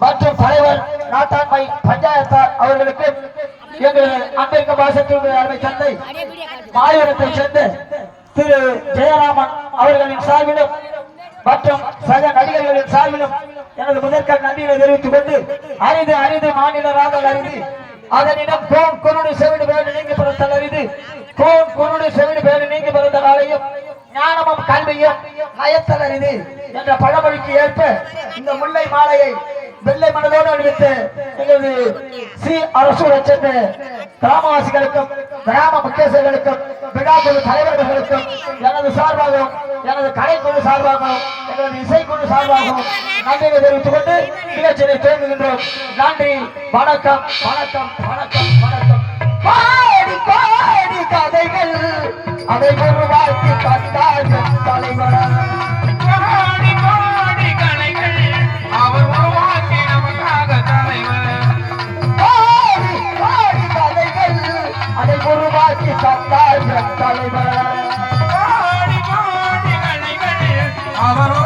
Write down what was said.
மற்றும் தலைவர் நாட்டாண்மை பஞ்சாயத்தார் அவர்களுக்கு எங்கள் அன்பிற்கு பாசத்தினுடைய அருமை தந்தை மாயூரத்தை சேர்ந்த திரு ஜெயராமன் அவர்களின் சார்பிலும் மற்றும் சக நடிகர்களின் சார்பிலும் எனது முதற்கண் நன்றியை தெரிவித்துக் கொண்டு அரிது அரிது மாநில ராதல் அறிந்து அதனிடம் கோம் குருடு செவிடு பேரு நீங்கி பிறத்தல் அறிந்து கோம் குருடு செவிடு பேரு நீங்கி பிறந்த நாளையும் ஞானமும் கல்வியும் நயத்தல் அறிந்து என்ற பழமொழிக்கு ஏற்ப இந்த முல்லை மாலையை வெள்ளை மனதோடு அணிவித்து எங்களது சி அரசூரை சேர்ந்த கிராமவாசிகளுக்கும் கிராம முக்கியஸ்தர்களுக்கும் விழாக்குழு தலைவர்களுக்கும் எனது சார்பாகவும் எனது கலைக்குழு சார்பாகவும் எனது இசைக்குழு சார்பாகவும் நன்றியை தெரிவித்துக் கொண்டு நிகழ்ச்சியை துவங்குகின்றோம். நன்றி வணக்கம் வணக்கம் வணக்கம் வணக்கம். கோடி கோடி கதைகள் அதை உருவாக்கி தந்தார்கள் தலைவரான உருவாக்கி தந்தார் தலைவர். அவரோ